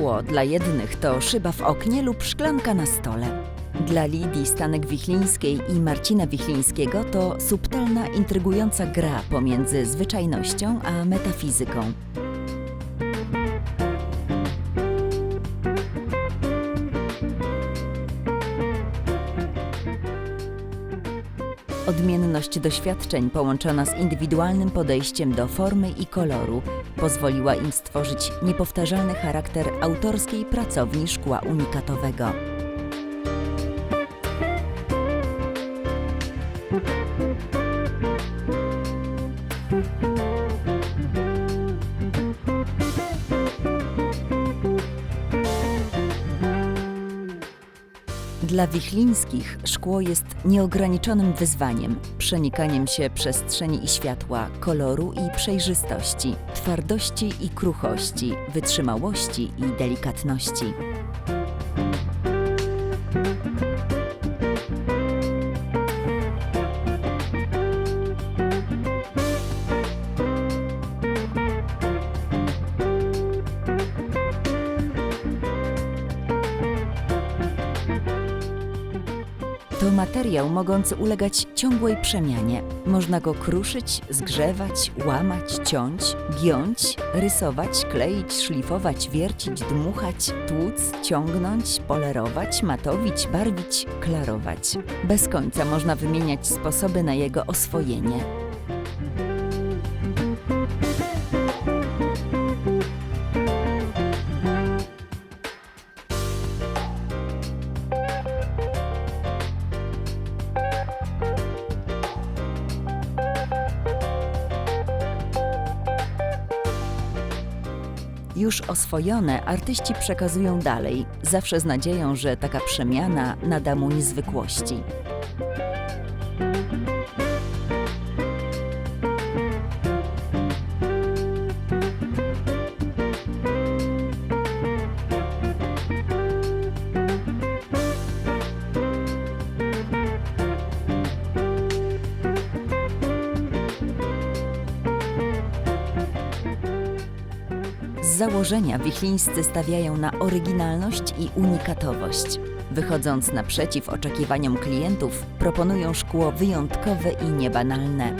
szkło dla jednych to szyba w oknie lub szklanka na stole. Dla Lidii Stanek-Wichlińskiej i Marcina Wichlińskiego to subtelna, intrygująca gra pomiędzy zwyczajnością a metafizyką. Odmienność doświadczeń połączona z indywidualnym podejściem do formy i koloru pozwoliła im stworzyć niepowtarzalny charakter autorskiej pracowni szkła unikatowego. Dla Wichlińskich szkło jest nieograniczonym wyzwaniem, przenikaniem się przestrzeni i światła, koloru i przejrzystości, twardości i kruchości, wytrzymałości i delikatności. To materiał mogący ulegać ciągłej przemianie. Można go kruszyć, zgrzewać, łamać, ciąć, giąć, rysować, kleić, szlifować, wiercić, dmuchać, tłuc, ciągnąć, polerować, matowić, barwić, klarować. Bez końca można wymieniać sposoby na jego oswojenie. Już oswojone artyści przekazują dalej, zawsze z nadzieją, że taka przemiana nada mu niezwykłości. Założenia wichlińscy stawiają na oryginalność i unikatowość. Wychodząc naprzeciw oczekiwaniom klientów, proponują szkło wyjątkowe i niebanalne.